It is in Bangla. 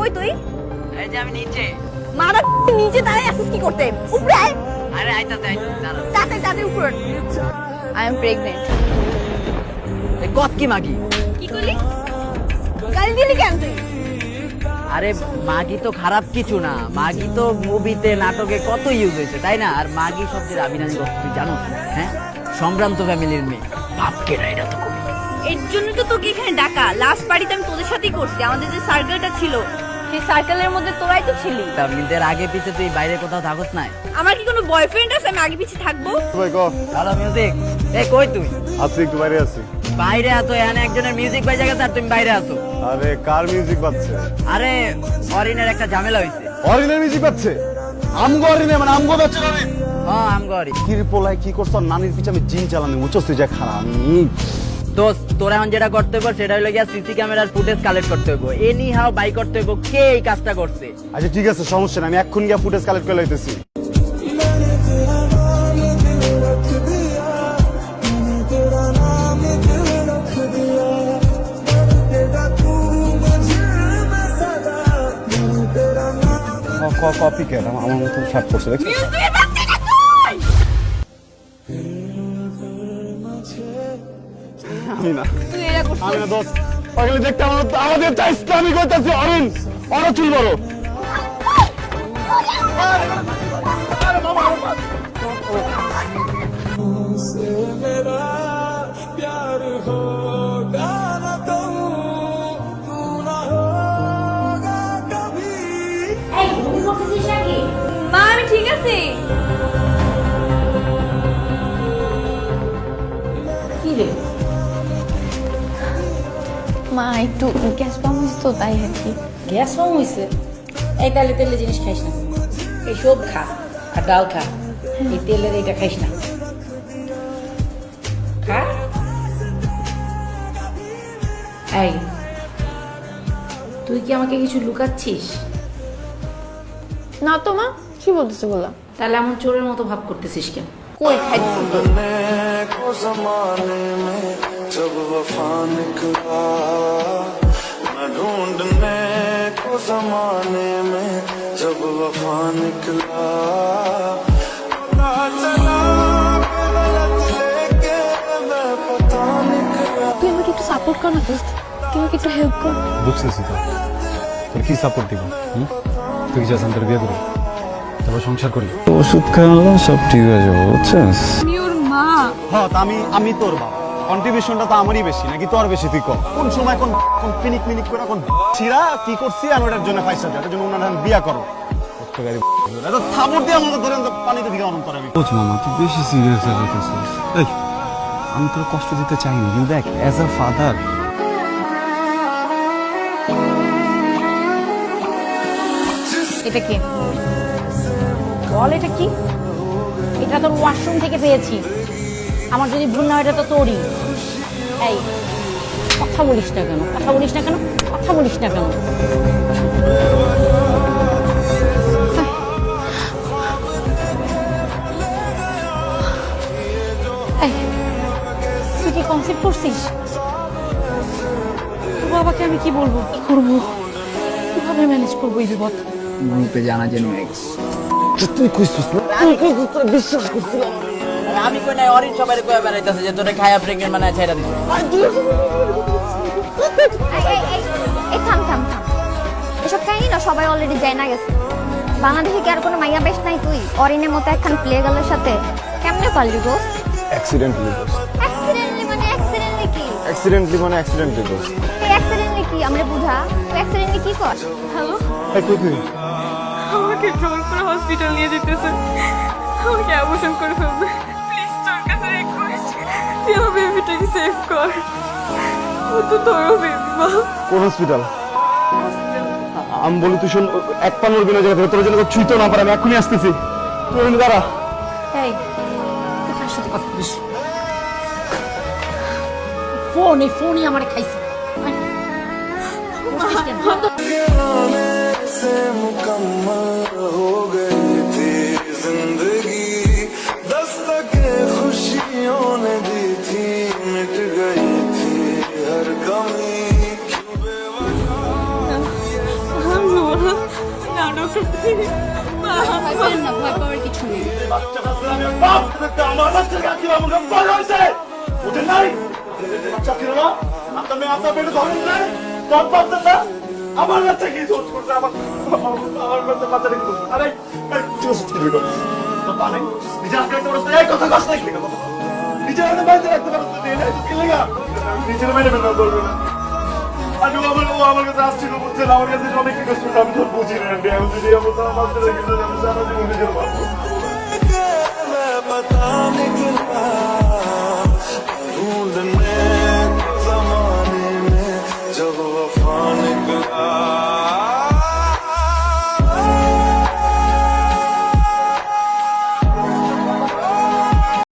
কই তুই? এই যে আমি নিচে। মারা নিচে দাঁড়ায় আসিস কি করতে? উপরে আয়। আরে তাড়াতাড়ি তাড়াতাড়ি উপরে আই এম প্রেগনেন্ট এই কত কি মাগি? কি করলি? গালি দিলি কেন তুই? আরে মাগি তো খারাপ কিছু না। মাগি তো মুভিতে নাটকে কত ইউজ হয়েছে তাই না? আর মাগি শব্দের আবিনানি তুই জানো হ্যাঁ? সম্ভ্রান্ত ফ্যামিলির মেয়ে। বাপকে না এটা তো এর জন্য তো তোকে এখানে ডাকা। লাস্ট পার্টিতে আমি তোদের সাথেই করছি। আমাদের যে সার্কেলটা ছিল সেই সার্কেলের মধ্যে তোরাই তো ছিলি। তা মিদের আগে পিছে তুই বাইরে কোথাও থাকস নাই? আমার কি কোনো বয়ফ্রেন্ড আছে? আমি আগে পিছে থাকব। ভাই ক ভালো মিউজিক এই কই তুই? আছি একটু বাইরে আছি। বাইরে আছো এখানে একজনের মিউজিক বাজে গেছে আর তুমি বাইরে আছো। আরে কার মিউজিক বাজছে? আরে অরিনের একটা ঝামেলা হয়েছে অরিনের মিউজিক বাজছে? আমগো অরিনে মানে আমগো বাজছে অরিন হ্যাঁ আম গরি কি পোলাই কি করছ? নানির পিছে আমি জিন চালানি উচ্চস তুই যা খারাপ। দোস্ত তোর এখন যেটা করতে হবে সেটা হলো গিয়া সিসি ক্যামেরার ফুটেজ কালেক্ট করতে হবে এনি হাও বাই করতে হবে কে এই কাজটা করছে? আচ্ছা ঠিক আছে সমস্যা নাই আমি এক্ষুনি গিয়া ফুটেজ কালেক্ট করে লইতেছি। কপি কে আমার মতো শার্ট করছে দেখছিস আমি না। আমি না দোস্ত ওখানে দেখতে আমাদের চা ইসলামী করতেছি অরিন অর চুল বড়। মা আমি ঠিক আছি। একটু গ্যাস পাম্প তো তাই আর কি। গ্যাস ফর্ম হয়েছে এই তাহলে তেলের জিনিস খাইস না। এই সব খা আর ডাল খা। এই তেলের এইটা খাইস না। খা। এই তুই কি আমাকে কিছু লুকাচ্ছিস? না তো মা কি বলতেছো বলা? তাহলে এমন চোরের মতো ভাব করতেছিস কেন? কই খাইছো তো को जमाने में जब वफा निकला मैं ढूंढने को जमाने में जब वफा निकला पता चला कि गलत लेके मैं पता निकला তুই আমাকে একটু সাপোর্ট কর না দোস্ত তুই আমাকে একটু হেল্প কর বুঝতেছি তো তোর কি সাপোর্ট দিব হুম? তুই কি চাস আমি তোর বিয়ে করি তারপর সংসার করি ওষুধ খাওয়ালাম সব ঠিক হয়ে যাবে বুঝছিস আমি ওর মা হ্যাঁ তা আমি আমি তোর বাপ। কন্ট্রিবিউশনটা তো আমারই বেশি নাকি তোর বেশি তুই কম কোন সময় কোন কোন পিনিক মিনিক করে কোন ছিড়া কি করছি আমি ওটার জন্য পয়সা দিই ওটার জন্য ওনার বিয়া করো। থাবর দিয়ে আমাকে ধরে তো পানিতে দিকে অনন্ত আমি। কোচ মামা তুই বেশি সিরিয়াস হয়ে আমি তোর কষ্ট দিতে চাইনি ইউ দেখ অ্যাজ আ ফাদার এটা কি? বল এটা কি? এটা তোর ওয়াশরুম থেকে পেয়েছি। আমার যদি ভুল না এটা তো তোরই। এই, কথা বলিস না কেন? কথা বলিস না কেন? কথা বলিস না কেন? তুই কি কনসেপ্ট করছিস? বাবাকে আমি কি বলব? কি করব? কীভাবে ম্যানেজ করব এই বিপদ? গ্রুপে জানা হয়ে গেছে তুই কইছিস না? তুই কইছিস বিশ্বাস করছিলাম আমি কই নাই অরিন সবাই কয়ে বেড়াইতেছে যে তোরে খায়া প্রেগনেন্ট মানে ছেড়ে দিছে এই থাম থাম থাম। এসব কাহিনী না সবাই অলরেডি জানা গেছে। বাংলাদেশে কি আর কোনো মাইয়া বেশ নাই তুই? অরিনের মতো একখান প্লে গার্লের সাথে কেমনে পারলি দোস্ত অ্যাক্সিডেন্টলি দোস্ত অ্যাক্সিডেন্টলি মানে অ্যাক্সিডেন্টলি কি? অ্যাক্সিডেন্টলি মানে অ্যাক্সিডেন্টলি দোস্ত তুই অ্যাক্সিডেন্টলি কি? আমরা বুঝা। তুই অ্যাক্সিডেন্টলি কি কর? হ্যালো? এই তুই? আমাকে ড্রোন করে হসপিটাল নিয়ে যেতেছে। আমাকে অ্যাবর্শন করে ফেলবে। তুই আমার বেবিটাকে সেভ কর। ও তো তোরও বেবি মা। কোন হসপিটাল আমি বলি তুই শোন এক পা মরবি না জায়গা তোর জন্য তো ছুঁইতেও না পারে আমি এক্ষুনি আসতেছি। তুই ওখানে দাঁড়া। এই তুই কার সাথে কথা বলিস? ফোন ফোনই আমার খাইছে। আমার বাচ্চা কি দোষ করছে আমার আমার বাচ্চা বাচ্চাটা কি করছে আরে এই, কি করছিস কি বেটা? তোর পা নেই? নিজে আজকে একটা বড় এই নিজের বাইরে রাখতে নিজের না আমি আমার ও আমার আসছিল বলছিল আমার কাছে অনেক কিছু আমি আমি তো আমার আমি সারা জীবন নিজের